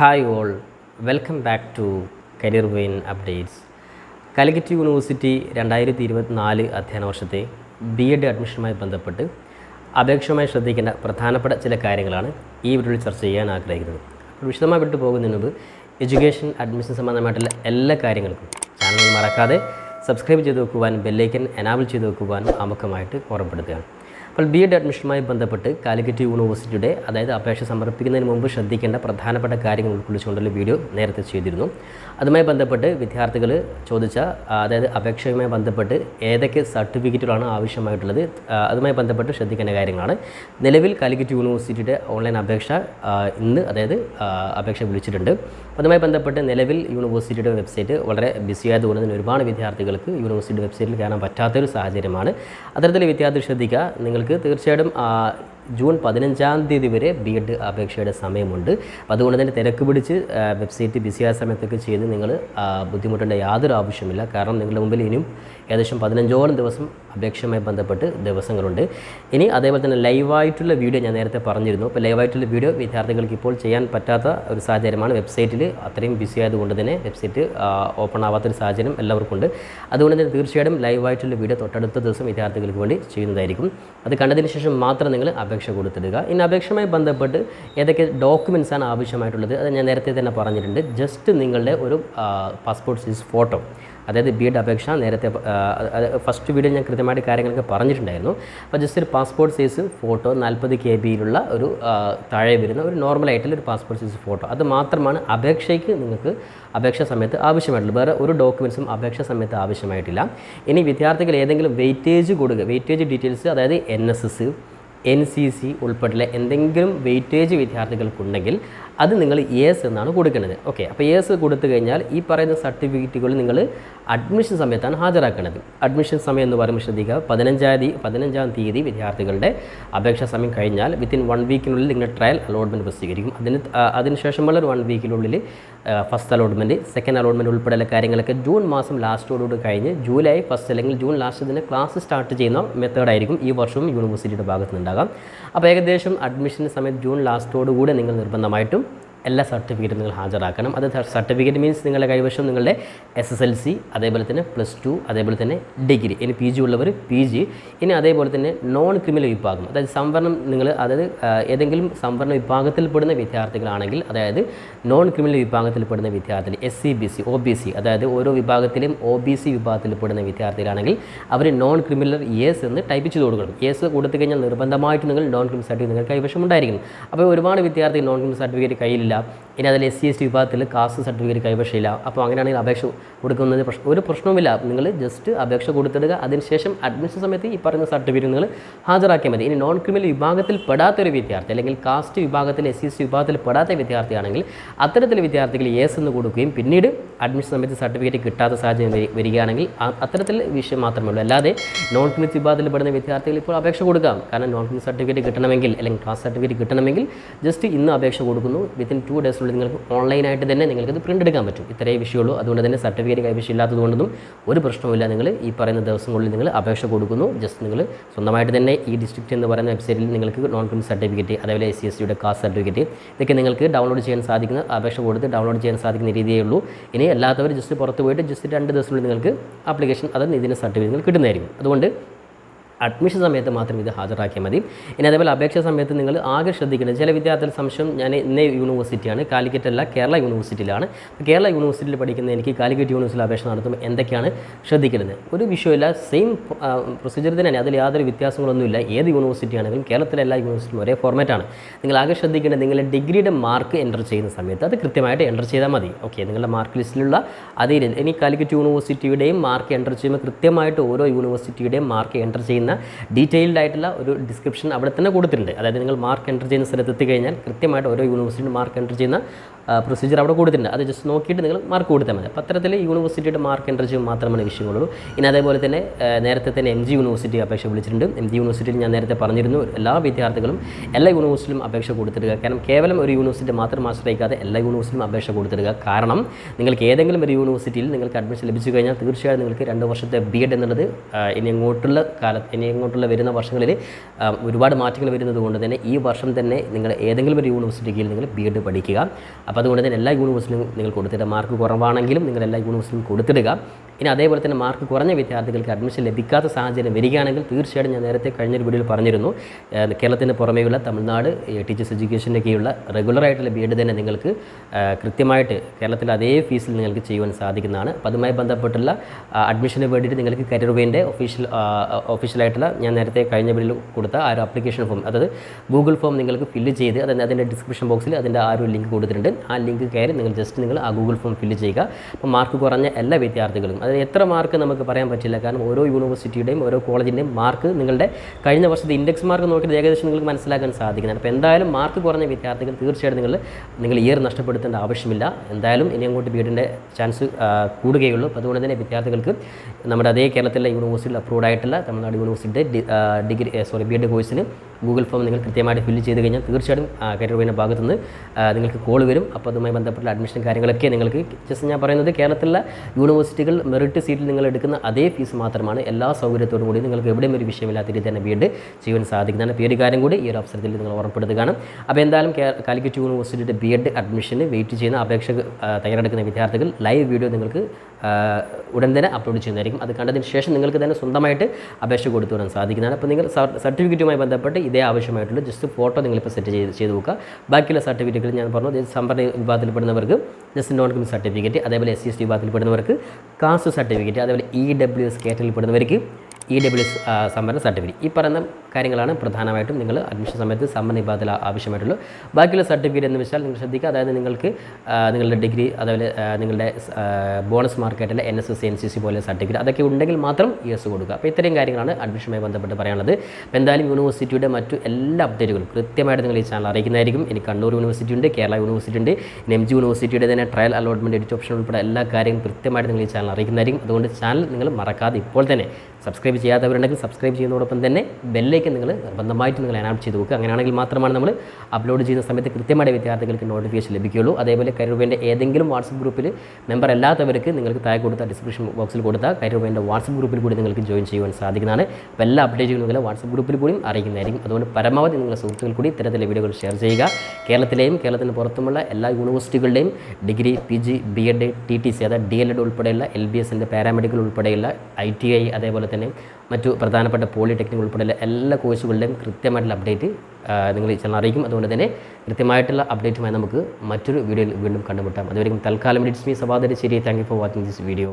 Hi all welcome back to career vein updates Calicut university രണ്ടായിരത്തി ഇരുപത്തിനാല് അധ്യയന വർഷത്തെ ബി എഡ് അഡ്മിഷനുമായി ബന്ധപ്പെട്ട് അപേക്ഷമായി ശ്രദ്ധിക്കേണ്ട പ്രധാനപ്പെട്ട ചില കാര്യങ്ങളാണ് ഈ വീഡിയോയിൽ ചർച്ച ചെയ്യാൻ ആഗ്രഹിക്കുന്നത്. വിശദമായി വിട്ടു പോകുന്നതിന് മുമ്പ് എഡ്യൂക്കേഷൻ അഡ്മിഷൻ സംബന്ധമായിട്ടുള്ള എല്ലാ കാര്യങ്ങൾക്കും ചാനൽ മറക്കാതെ സബ്സ്ക്രൈബ് ചെയ്ത് വെക്കുവാനും ബെല്ലൈക്കൻ എനാബിൾ ചെയ്ത് വെക്കുവാനും ആമുഖമായിട്ട് ഓർമ്മപ്പെടുത്തുകയാണ് അപ്പോൾ ബി എഡ് അഡ്മിഷനുമായി ബന്ധപ്പെട്ട് കാലിക്കറ്റ് യൂണിവേഴ്സിറ്റിയുടെ അതായത് അപേക്ഷ സമർപ്പിക്കുന്നതിന് മുമ്പ് ശ്രദ്ധിക്കേണ്ട പ്രധാനപ്പെട്ട കാര്യങ്ങൾ ഉൾക്കൊള്ളിച്ചുകൊണ്ടുള്ള വീഡിയോ നേരത്തെ ചെയ്തിരുന്നു. അതുമായി ബന്ധപ്പെട്ട് വിദ്യാർത്ഥികൾ ചോദിച്ച അതായത് അപേക്ഷയുമായി ബന്ധപ്പെട്ട് ഏതൊക്കെ സർട്ടിഫിക്കറ്റുകളാണ് ആവശ്യമായിട്ടുള്ളത് അതുമായി ബന്ധപ്പെട്ട് ശ്രദ്ധിക്കേണ്ട കാര്യങ്ങളാണ്. നിലവിൽ കാലിക്കറ്റ് യൂണിവേഴ്സിറ്റിയുടെ ഓൺലൈൻ അപേക്ഷ ഇന്ന് അതായത് അപേക്ഷ വിളിച്ചിട്ടുണ്ട്. അതുമായി ബന്ധപ്പെട്ട് നിലവിൽ യൂണിവേഴ്സിറ്റിയുടെ വെബ്സൈറ്റ് വളരെ ബിസി ആയതുകൊണ്ട് തന്നെ ഒരുപാട് വിദ്യാർത്ഥികൾക്ക് യൂണിവേഴ്സിറ്റി വെബ്സൈറ്റിൽ കയറാൻ പറ്റാത്തൊരു സാഹചര്യമാണ്. അത്തരത്തിൽ വിദ്യാർത്ഥി ശ്രദ്ധിക്കുക. നിങ്ങൾക്ക് തീർച്ചയായിട്ടും ജൂൺ പതിനഞ്ചാം തീയതി വരെ ബി എഡ് അപേക്ഷയുടെ സമയമുണ്ട്. അപ്പോൾ അതുകൊണ്ട് തന്നെ തിരക്ക് പിടിച്ച് വെബ്സൈറ്റ് ബിസിയായ സമയത്തൊക്കെ ചെയ്ത് നിങ്ങൾ ബുദ്ധിമുട്ടേണ്ട യാതൊരു ആവശ്യമില്ല കാരണം നിങ്ങളുടെ മുമ്പിൽ ഇനിയും ഏകദേശം പതിനഞ്ചോളം ദിവസം അപേക്ഷയുമായി ബന്ധപ്പെട്ട് ദിവസങ്ങളുണ്ട്. ഇനി അതേപോലെ തന്നെ ലൈവായിട്ടുള്ള വീഡിയോ ഞാൻ നേരത്തെ പറഞ്ഞിരുന്നു. അപ്പോൾ ലൈവായിട്ടുള്ള വീഡിയോ വിദ്യാർത്ഥികൾക്ക് ഇപ്പോൾ ചെയ്യാൻ പറ്റാത്ത ഒരു സാഹചര്യമാണ് വെബ്സൈറ്റിൽ അത്രയും ബിസി ആയതുകൊണ്ട് തന്നെ വെബ്സൈറ്റ് ഓപ്പൺ ആവാത്തൊരു സാഹചര്യം എല്ലാവർക്കും ഉണ്ട് അതുകൊണ്ട് തന്നെ തീർച്ചയായിട്ടും ലൈവായിട്ടുള്ള വീഡിയോ തൊട്ടടുത്ത ദിവസം വിദ്യാർത്ഥികൾക്ക് വേണ്ടി ചെയ്യുന്നതായിരിക്കും. അത് കണ്ടതിന് ശേഷം മാത്രം നിങ്ങൾ അപേക്ഷ കൊടുത്തിടുക. ഇനി അപേക്ഷയുമായി ബന്ധപ്പെട്ട് ഏതൊക്കെ ഡോക്യുമെൻസാണ് ആവശ്യമായിട്ടുള്ളത് അത് ഞാൻ നേരത്തെ തന്നെ പറഞ്ഞിട്ടുണ്ട്. ജസ്റ്റ് നിങ്ങളുടെ ഒരു പാസ്പോർട്ട് സൈസ് ഫോട്ടോ അതായത് ബി എഡ് അപേക്ഷ നേരത്തെ ഫസ്റ്റ് വീഡിയോ ഞാൻ കൃത്യമായിട്ട് കാര്യങ്ങളൊക്കെ പറഞ്ഞിട്ടുണ്ടായിരുന്നു. അപ്പോൾ ജസ്റ്റ് ഒരു പാസ്പോർട്ട് സൈസ് ഫോട്ടോ നാൽപ്പത് കെ ബിയിലുള്ള ഒരു താഴെ വരുന്ന ഒരു നോർമൽ ആയിട്ടുള്ള ഒരു പാസ്പോർട്ട് സൈസ് ഫോട്ടോ അത് മാത്രമാണ് അപേക്ഷയ്ക്ക് നിങ്ങൾക്ക് അപേക്ഷ സമയത്ത് ആവശ്യമായിട്ടുള്ളത്. വേറെ ഒരു ഡോക്യുമെൻസും അപേക്ഷ സമയത്ത് ആവശ്യമായിട്ടില്ല. ഇനി വിദ്യാർത്ഥികൾ ഏതെങ്കിലും വെയിറ്റേജ് കൊടുക്കുക. വെയിറ്റേജ് ഡീറ്റെയിൽസ് അതായത് N S S N C C ഉൾപ്പെടെയുള്ള എന്തെങ്കിലും വെയിറ്റേജ് വിദ്യാർത്ഥികൾക്കുണ്ടെങ്കിൽ അത് നിങ്ങൾ എസ് എന്നാണ് കൊടുക്കുന്നത്. ഓക്കെ അപ്പോൾ എസ് കൊടുത്തു കഴിഞ്ഞാൽ ഈ പറയുന്ന സർട്ടിഫിക്കറ്റുകൾ നിങ്ങൾ അഡ്മിഷൻ സമയത്താണ് ഹാജരാക്കേണ്ടത്. അഡ്മിഷൻ സമയം എന്ന് പറയുമ്പോൾ ശ്രദ്ധിക്കുക പതിനഞ്ചാം തീയതി പതിനഞ്ചാം തീയതി വിദ്യാർത്ഥികളുടെ അപേക്ഷാ സമയം കഴിഞ്ഞാൽ വിത്തിൻ വൺ വീക്കിനുള്ളിൽ നിങ്ങളുടെ ട്രയൽ അലോട്ട്മെന്റ് പ്രസിദ്ധീകരിക്കും. അതിന് അതിനുശേഷമുള്ള ഒരു വൺ വീക്കിനുള്ളിൽ ഫസ്റ്റ് അലോട്ട്മെന്റ് സെക്കൻഡ് അലോട്ട്മെന്റ് ഉൾപ്പെടെയുള്ള കാര്യങ്ങളൊക്കെ ജൂൺ മാസം ലാസ്റ്റോടുകൂടി കഴിഞ്ഞ് ജൂലൈ ഫസ്റ്റ് അല്ലെങ്കിൽ ജൂൺ ലാസ്റ്റ് തന്നെ ക്ലാസ് സ്റ്റാർട്ട് ചെയ്യുന്ന മെത്തേഡായിരിക്കും ഈ വർഷവും യൂണിവേഴ്സിറ്റിയുടെ ഭാഗത്തുനിന്നുണ്ടാകാം. അപ്പോൾ ഏകദേശം അഡ്മിഷൻ സമയത്ത് ജൂൺ ലാസ്റ്റോടുകൂടി നിങ്ങൾ നിർബന്ധമായിട്ടും എല്ലാ സർട്ടിഫിക്കറ്റും നിങ്ങൾ ഹാജരാക്കണം. അത് സർട്ടിഫിക്കറ്റ് മീൻസ് നിങ്ങളുടെ കൈവശം നിങ്ങളുടെ എസ് എസ് എൽ സി അതേപോലെ തന്നെ പ്ലസ് ടു അതേപോലെ തന്നെ ഡിഗ്രി ഇനി പി ജി ഉള്ളവർ പി ജി ഇനി അതേപോലെ തന്നെ നോൺ ക്രിമിനൽ വിഭാഗം. അതായത് സംവരണം നിങ്ങൾ അതായത് ഏതെങ്കിലും സംവരണ വിഭാഗത്തിൽപ്പെടുന്ന വിദ്യാർത്ഥികളാണെങ്കിൽ അതായത് നോൺ ക്രിമിനൽ വിഭാഗത്തിൽപ്പെടുന്ന വിദ്യാർത്ഥി S C B C O B C അതായത് ഓരോ വിഭാഗത്തിലും ഒ ബി സി വിഭാഗത്തിൽപ്പെടുന്ന വിദ്യാർത്ഥികളാണെങ്കിൽ അവർ നോൺ ക്രിമിനൽ യേസ് എന്ന് ടൈപ്പ് ചെയ്ത് കൊടുക്കണം. യേസ് കൊടുത്തു കഴിഞ്ഞാൽ നിർബന്ധമായിട്ട് നിങ്ങൾ നോൺ ക്രിമിനൽ സർട്ടിഫിക്കറ്റ് നിങ്ങൾ കൈവശം ഉണ്ടായിരിക്കണം. അപ്പോൾ ഒരുപാട് വിദ്യാർത്ഥി നോൺ ക്രിമിനൽ സർട്ടിഫിക്കറ്റ് കയ്യിലില്ല. là ഇനി അതിൽ എസ് സി എസ് ടി വിഭാഗത്തിൽ കാസ്റ്റ് സർട്ടിഫിക്കറ്റ് കൈവശമില്ല. അപ്പോൾ അങ്ങനെയാണെങ്കിൽ അപേക്ഷ കൊടുക്കുന്നതിന് പ്രശ്നം ഒരു പ്രശ്നവുമില്ല. നിങ്ങൾ ജസ്റ്റ് അപേക്ഷ കൊടുത്തിടുക. അതിനുശേഷം അഡ്മിഷൻ സമയത്ത് ഈ പറയുന്ന സർട്ടിഫിക്കറ്റ് നിങ്ങൾ ഹാജരാക്കിയാൽ മതി. ഇനി നോൺ ക്രിമിനൽ വിഭാഗത്തിൽ പെടാത്തൊരു വിദ്യാർത്ഥി അല്ലെങ്കിൽ കാസ്റ്റ് വിഭാഗത്തിൽ എസ് സി എസ് ടി വിഭാഗത്തിൽ പെടാത്ത വിദ്യാർത്ഥിയാണെങ്കിൽ അത്തരത്തിൽ വിദ്യാർത്ഥികൾ യെസ് എന്ന് കൊടുക്കുകയും പിന്നീട് അഡ്മിഷൻ സമയത്ത് സർട്ടിഫിക്കറ്റ് കിട്ടാത്ത സാഹചര്യം വരികയാണെങ്കിൽ അത്തരത്തിൽ വിഷയം മാത്രമേ ഉള്ളൂ. അല്ലാതെ നോൺ ക്രിമിനൽ വിഭാഗത്തിൽ പെടുന്ന വിദ്യാർത്ഥികൾ ഇപ്പോൾ അപേക്ഷ കൊടുക്കാം. കാരണം നോൺ ക്രിമിനൽ സർട്ടിഫിക്കറ്റ് കിട്ടണമെങ്കിൽ അല്ലെങ്കിൽ കാസ്റ്റ് സർട്ടിഫിക്കറ്റ് കിട്ടണമെങ്കിൽ ജസ്റ്റ് ഇന്ന് അപേക്ഷ കൊടുക്കുന്നു. വിത്തിൻ ടു ഡേയ്സിനുള്ളിൽ നിങ്ങൾക്ക് ഓൺലൈനായിട്ട് തന്നെ നിങ്ങൾക്ക് ഇത് പ്രിന്റ് എടുക്കാൻ പറ്റും. ഇത്രയേ വിഷയമുള്ളൂ. അതുകൊണ്ട് തന്നെ സർട്ടിഫിക്കറ്റ് കൈവശമില്ലാത്തതുകൊണ്ടൊന്നും ഒരു പ്രശ്നവുമില്ല. നിങ്ങൾ ഈ പറയുന്ന ദിവസങ്ങളിൽ നിങ്ങൾ അപേക്ഷ കൊടുക്കുന്നു. ജസ്റ്റ് നിങ്ങൾ സ്വന്തമായിട്ട് തന്നെ ഈ ഡിസ്ട്രിക്റ്റ് എന്ന് പറയുന്ന വെബ്സൈറ്റിൽ നിങ്ങൾക്ക് നോൺ ക്രിമിനൽ സർട്ടിഫിക്കറ്റ് അതേപോലെ എസ് സി എസ് സിയുടെ കാസ്റ്റ് സർട്ടിഫിക്കറ്റ് ഇതൊക്കെ നിങ്ങൾക്ക് ഡൗൺലോഡ് ചെയ്യാൻ സാധിക്കുന്ന അപേക്ഷ കൊടുത്ത് ഡൗൺലോഡ് ചെയ്യാൻ സാധിക്കുന്ന രീതിയേ ഉള്ളൂ. ഇനി അല്ലാത്തവർ ജസ്റ്റ് പുറത്ത് പോയിട്ട് ജസ്റ്റ് രണ്ട് ദിവസത്തിനുള്ളിൽ നിങ്ങൾക്ക് ആപ്ലിക്കേഷൻ അതായത് ഇതിന്റെ സർട്ടിഫിക്കറ്റ് കിട്ടുന്നതായിരിക്കും. അതുകൊണ്ട് അഡ്മിഷൻ സമയത്ത് മാത്രം ഇത് ഹാജരാക്കിയാൽ മതി. ഇനി അതേപോലെ അപേക്ഷ സമയത്ത് നിങ്ങൾ ആകെ ശ്രദ്ധിക്കണം ചില വിദ്യാർത്ഥികൾ സംശയം ഞാൻ ഇന്ന യൂണിവേഴ്സിറ്റിയാണ് കാലിക്കറ്റ് അല്ല കേരള യൂണിവേഴ്സിറ്റിയിലാണ്. കേരള യൂണിവേഴ്സിറ്റിയിൽ പഠിക്കുന്ന എനിക്ക് കാലിക്കറ്റ് യൂണിവേഴ്സിറ്റിയിൽ അപേക്ഷ നടത്തുമ്പോൾ എന്തൊക്കെയാണ് ശ്രദ്ധിക്കേണ്ടത്? ഒരു വിഷയമില്ല സെയിം പ്രൊസീജിയർ തന്നെയാണ് അതിൽ യാതൊരു വ്യത്യാസങ്ങളൊന്നുമില്ല. ഏത് യൂണിവേഴ്സിറ്റി ആണെങ്കിലും കേരളത്തിലെ എല്ലാ യൂണിവേഴ്സിറ്റിയും ഒരേ ഫോർമാറ്റാണ് നിങ്ങൾ ആകെ ശ്രദ്ധിക്കേണ്ടത് നിങ്ങളുടെ ഡിഗ്രിയുടെ മാർക്ക് എന്റർ ചെയ്യുന്ന സമയത്ത് അത് കൃത്യമായിട്ട് എന്റർ ചെയ്താൽ മതി. ഓക്കെ നിങ്ങളുടെ മാർക്ക് ലിസ്റ്റിലുള്ള അതേ ഇനി കാലിക്കറ്റ് യൂണിവേഴ്സിറ്റിയുടെയും മാർക്ക് എന്റർ ചെയ്യുമ്പോൾ കൃത്യമായിട്ട് ഓരോ യൂണിവേഴ്സിറ്റിയുടെയും മാർക്ക് എന്റർ ചെയ്യുന്ന ഡീറ്റെയിൽഡ് ആയിട്ടുള്ള ഒരു ഡിസ്ക്രിപ്ഷൻ അവിടെ തന്നെ കൊടുത്തിട്ടുണ്ട്. അതായത് നിങ്ങൾ മാർക്ക് എന്റർ ചെയ്യുന്ന സ്ഥലത്ത് എത്തിക്കഴിഞ്ഞാൽ കൃത്യമായിട്ട് ഓരോ യൂണിവേഴ്സിറ്റി മാർക്ക് എന്റർ ചെയ്യുന്ന പ്രൊസീജിയർ അവിടെ കൊടുത്തിട്ടുണ്ട്. അത് ജസ്റ്റ് നോക്കിയിട്ട് നിങ്ങൾ മാർക്ക് കൊടുത്താൽ മതി. അപ്പോൾ അത്തരത്തിൽ യൂണിവേഴ്സിറ്റിയുടെ മാർക്ക് എന്റർ ചെയ്യുമ്പോൾ മാത്രമാണ് വിഷയമുള്ളൂ ഇനി അതേപോലെ തന്നെ നേരത്തെ തന്നെ എം ജി യൂണിവേഴ്സിറ്റി അപേക്ഷ വിളിച്ചിട്ടുണ്ട്. എം ജി യൂണിവേഴ്സിറ്റിയിൽ ഞാൻ നേരത്തെ പറഞ്ഞിരുന്നു എല്ലാ വിദ്യാർത്ഥികളും എല്ലാ യൂണിവേഴ്സിറ്റിയിലും അപേക്ഷ കൊടുത്തിടുക. കാരണം കേവലം ഒരു യൂണിവേഴ്സിറ്റി മാത്രം ആശ്രയിക്കാതെ എല്ലാ യൂണിവേഴ്സിറ്റിയിലും അപേക്ഷ കൊടുത്തിടുക. കാരണം നിങ്ങൾക്ക് ഏതെങ്കിലും ഒരു യൂണിവേഴ്സിറ്റിയിൽ നിങ്ങൾക്ക് അഡ്മിഷൻ ലഭിച്ചു കഴിഞ്ഞാൽ തീർച്ചയായും നിങ്ങൾക്ക് രണ്ട് വർഷത്തെ ബി എഡ് എന്നുള്ളത് ഇനി അങ്ങോട്ടുള്ള കാലത്ത് ഇനി ഇങ്ങോട്ടുള്ള വരുന്ന വർഷങ്ങളിൽ ഒരുപാട് മാറ്റങ്ങൾ വരുന്നത് കൊണ്ട് തന്നെ ഈ വർഷം തന്നെ നിങ്ങൾ ഏതെങ്കിലും ഒരു യൂണിവേഴ്സിറ്റിയിൽ നിങ്ങൾ ബി എഡ് പഠിക്കുക. അപ്പോൾ അതുകൊണ്ട് തന്നെ എല്ലാ യൂണിവേഴ്സിറ്റിയും നിങ്ങൾ കൊടുത്തിട്ട് മാർക്ക് കുറവാണെങ്കിലും നിങ്ങൾ എല്ലാ യൂണിവേഴ്സിറ്റിയും കൊടുത്തിടുക. ഇനി അതേപോലെ തന്നെ മാർക്ക് കുറഞ്ഞ വിദ്യാർത്ഥികൾക്ക് അഡ്മിഷൻ ലഭിക്കാത്ത സാഹചര്യം വരികയാണെങ്കിൽ തീർച്ചയായിട്ടും ഞാൻ നേരത്തെ കഴിഞ്ഞൊരു വീഡിയോയിൽ പറഞ്ഞിരുന്നു. കേരളത്തിന് പുറമേയുള്ള തമിഴ്നാട് ടീച്ചേഴ്സ് എഡ്യൂക്കേഷന്റെ കീഴിലുള്ള റെഗുലറായിട്ടുള്ള ബി എഡ് തന്നെ നിങ്ങൾക്ക് കൃത്യമായിട്ട് കേരളത്തിലെ അതേ ഫീസിൽ നിങ്ങൾക്ക് ചെയ്യുവാൻ സാധിക്കുന്നതാണ്. അപ്പോൾ അതുമായി ബന്ധപ്പെട്ടുള്ള അഡ്മിഷന് വേണ്ടിയിട്ട് നിങ്ങൾക്ക് കരിയർവേന്റെ ഒഫീഷ്യൽ ഒഫീഷ്യലായിട്ടുള്ള ഞാൻ നേരത്തെ കഴിഞ്ഞ വീഡിയോയിൽ കൊടുത്ത ആ ഒരു അപ്ലിക്കേഷൻ ഫോം അതായത് ഗൂഗിൾ ഫോം നിങ്ങൾക്ക് ഫില്ല് ചെയ്ത് അതിന്റെ അതിന്റെ ഡിസ്ക്രിപ്ഷൻ ബോക്സിൽ അതിന്റെ ആ ഒരു ലിങ്ക് കൊടുത്തിട്ടുണ്ട്. ആ ലിങ്ക് കയറി നിങ്ങൾ ജസ്റ്റ് നിങ്ങൾ ആ ഗൂഗിൾ ഫോം ഫില്ല് ചെയ്യുക. അപ്പോൾ മാർക്ക് കുറഞ്ഞ എല്ലാ വിദ്യാർത്ഥികളും അതായത് എത്ര മാർക്ക് നമുക്ക് പറയാൻ പറ്റില്ല. കാരണം ഓരോ യൂണിവേഴ്സിറ്റിയുടെയും ഓരോ കോളേജിന്റെയും മാർക്ക് നിങ്ങളുടെ കഴിഞ്ഞ വർഷത്തെ ഇൻഡെക്സ് മാർക്ക് നോക്കിയിട്ട് ഏകദേശം നിങ്ങൾക്ക് മനസ്സിലാക്കാൻ സാധിക്കുന്നതാണ് അപ്പോൾ എന്തായാലും മാർക്ക് കുറഞ്ഞ വിദ്യാർത്ഥികൾ തീർച്ചയായിട്ടും നിങ്ങൾ നിങ്ങൾ ഇയർ നഷ്ടപ്പെടുത്തേണ്ട ആവശ്യമില്ല. എന്തായാലും ഇനി അങ്ങോട്ട് ബീഡിന്റെ ചാൻസ് കൂടുകയുള്ളൂ. അപ്പോൾ അതുകൊണ്ട് തന്നെ വിദ്യാർത്ഥികൾക്ക് നമ്മുടെ അതേ കേരളത്തിലെ യൂണിവേഴ്സിറ്റിയിൽ അപ്രൂവ് ആയിട്ടുള്ള തമിഴ്നാട് യൂണിവേഴ്സിറ്റിയുടെ ഡിഗ്രി സോറി ബി എഡ് കോഴ്സിന് ഗൂഗിൾ ഫോം നിങ്ങൾ കൃത്യമായിട്ട് ഫില്ല് ചെയ്ത് കഴിഞ്ഞാൽ തീർച്ചയായിട്ടും കരിയർ കരിയറിന്റെ ഭാഗത്തു നിന്ന് നിങ്ങൾക്ക് കോൾ വരും. അപ്പോൾ അതുമായി ബന്ധപ്പെട്ട അഡ്മിഷൻ കാര്യങ്ങളൊക്കെ നിങ്ങൾക്ക് ജസ്റ്റ് ഞാൻ പറയുന്നത് കേരളത്തിലെ യൂണിവേഴ്സിറ്റികൾ മെറിറ്റ് സീറ്റിൽ നിങ്ങൾ എടുക്കുന്ന അതേ ഫീസ് മാത്രമാണ് എല്ലാ സൗകര്യത്തോടും കൂടി നിങ്ങൾക്ക് എവിടെയും ഒരു വിഷയമില്ലാത്ത രീതി തന്നെ വീട് എഡ് ചെയ്യാൻ സാധിക്കുന്നതാണ്. പേര് കാര്യം കൂടി ഈ ഒരു അവസരത്തിൽ നിങ്ങൾ ഓർമ്മപ്പെടുത്തുകയാണ് അപ്പോൾ എന്തായാലും കാലിക്കറ്റ് യൂണിവേഴ്സിറ്റിയുടെ ബി എഡ് അഡ്മിഷന് വെയിറ്റ് ചെയ്യുന്ന അപേക്ഷ തയ്യാറെടുക്കുന്ന വിദ്യാർത്ഥികൾ ലൈവ് വീഡിയോ നിങ്ങൾക്ക് ഉടൻ തന്നെ അപ്ലോഡ് ചെയ്യുന്നതായിരിക്കും. അത് കണ്ടതിന് ശേഷം നിങ്ങൾക്ക് തന്നെ സ്വന്തമായിട്ട് അപേക്ഷ കൊടുത്തു വരാൻ സാധിക്കുന്നതാണ്. അപ്പോൾ നിങ്ങൾ സർട്ടിഫിക്കറ്റുമായി ബന്ധപ്പെട്ട് ഇതേ ആവശ്യമായിട്ടുള്ള ജസ്റ്റ് ഫോട്ടോ നിങ്ങളിപ്പോൾ സെറ്റ് ചെയ്ത് ചെയ്ത് വെക്കുക. ബാക്കിയുള്ള സർട്ടിഫിക്കറ്റുകൾ ഞാൻ പറഞ്ഞു സംവരണ വിഭാഗത്തിൽപ്പെടുന്നവർക്ക് ജസ്റ്റ് നോൺ ക്രിമിനൽ സർട്ടിഫിക്കറ്റ് അതേപോലെ എസ് സി എസ് ടി വിഭാഗത്തിൽപ്പെടുന്നവർക്ക് കാസ്റ്റ് സർട്ടിഫിക്കറ്റ് അതേപോലെ ഇ ഡബ്ല്യു എസ് കേറ്ററിൽപ്പെടുന്നവർക്ക് ഇ ഡബ്ല്യു എസ് സംവരണ സർട്ടിഫിക്കറ്റ്. ഈ പറയുന്ന കാര്യങ്ങളാണ് പ്രധാനമായിട്ടും നിങ്ങൾ അഡ്മിഷൻ സമയത്ത് സംവരണ വിഭാഗത്തിൽ ആവശ്യമായിട്ടുള്ളൂ. ബാക്കിയുള്ള സർട്ടിഫിക്കറ്റ് എന്ന് വെച്ചാൽ നിങ്ങൾ ശ്രദ്ധിക്കുക അതായത് നിങ്ങൾക്ക് നിങ്ങളുടെ ഡിഗ്രി അതേപോലെ നിങ്ങളുടെ ബോണസ് മാർക്കറ്റിലെ N S S N C C പോലെ സർട്ടിഫിക്കറ്റ് അതൊക്കെ ഉണ്ടെങ്കിൽ മാത്രം ഇ എസ് കൊടുക്കുക. അപ്പോൾ ഇത്രയും കാര്യങ്ങളാണ് അഡ്മിഷനുമായി ബന്ധപ്പെട്ട് പറയാനുള്ളത്. അപ്പോൾ എന്തായാലും യൂണിവേഴ്സിറ്റിയുടെ മറ്റു എല്ലാ അപ്ഡേറ്റുകളും കൃത്യമായിട്ട് നിങ്ങൾ ഈ ചാനൽ അറിയിക്കുന്നതായിരിക്കും. ഇനി കണ്ണൂർ യൂണിവേഴ്സിറ്റി ഉണ്ട് കേരള യൂണിവേഴ്സിറ്റി ഉണ്ട് ഇനി എം ജി യൂണിവേഴ്സിറ്റിയുടെ തന്നെ ട്രയൽ അലോട്ട്മെന്റ് എഡിറ്റ് ഓപ്ഷൻ ഉൾപ്പെടെ എല്ലാ കാര്യങ്ങളും കൃത്യമായിട്ട് നിങ്ങൾ ഈ ചാനൽ അറിയിക്കുന്നതായിരിക്കും. അതുകൊണ്ട് ചാനൽ നിങ്ങൾ മറക്കാതെ ഇപ്പോൾ തന്നെ സബ്സ്ക്രൈബ് ചെയ്യാത്തവരുണ്ടെങ്കിൽ സബ്സ്ക്രൈബ് ചെയ്യുന്നതോടൊപ്പം തന്നെ ബെല്ലേക്ക് നിങ്ങൾ നിർബന്ധമായിട്ട് നിങ്ങൾ അനൗൺസ് ചെയ്ത് വെക്കുക. അങ്ങനെയാണെങ്കിൽ മാത്രമാണ് നമ്മൾ അപ്ലോഡ് ചെയ്യുന്ന സമയത്ത് കൃത്യമായിട്ട് വിദ്യാർത്ഥികൾക്ക് നോട്ടിഫിക്കേഷൻ ലഭിക്കുകയുള്ളൂ. അതേപോലെ കരുവേന്റെ ഏതെങ്കിലും വാട്സപ്പ് ഗ്രൂപ്പിൽ മെമ്പർ അല്ലാത്തവർക്ക് നിങ്ങൾക്ക് താഴെ കൊടുത്ത ഡിസ്ക്രിപ്ഷൻ ബോക്സിൽ കൊടുത്ത കരുവേന്റെ വാട്സപ്പ് ഗ്രൂപ്പിൽ കൂടി നിങ്ങൾക്ക് ജോയിൻ ചെയ്യുവാൻ സാധിക്കുന്നതാണ്. അപ്പോൾ എല്ലാ അപ്ഡേറ്റുകളും നിങ്ങൾ വാട്സപ്പ് ഗ്രൂപ്പിൽ കൂടിയും അറിയിക്കുന്നതായിരിക്കും. അതുകൊണ്ട് പരമാവധി നിങ്ങളുടെ സുഹൃത്തുക്കൾ കൂടി ഇത്തരത്തിലെ വീഡിയോകൾ ഷെയർ ചെയ്യുക. കേരളത്തിലെയും കേരളത്തിന് പുറത്തുമുള്ള എല്ലാ യൂണിവേഴ്സിറ്റികളുടെയും degree P G B Ed T T C അതായത് ഡി എൽ എഡ് ഉൾപ്പെടെയുള്ള എൽ ബി എസിന്റെ പാരാമെഡിക്കൽ ഉൾപ്പെടെയുള്ള ഐ ടി ഐ അതേപോലെ തന്നെ മറ്റു പ്രധാനപ്പെട്ട പോളിടെക്നിക് ഉൾപ്പെടെയുള്ള എല്ലാ കോഴ്സുകളുടെയും കൃത്യമായിട്ടുള്ള അപ്ഡേറ്റ് നിങ്ങൾ ചാനൽ അറിയിക്കും. അതുകൊണ്ട് തന്നെ കൃത്യമായിട്ടുള്ള അപ്ഡേറ്റുമായി നമുക്ക് മറ്റൊരു വീഡിയോയിൽ വീണ്ടും കണ്ടുമുട്ടാം. അതുവരെയും തൽക്കാലം ഇറ്റ്സ് മീ സവാദരി ശരി thank you for watching this video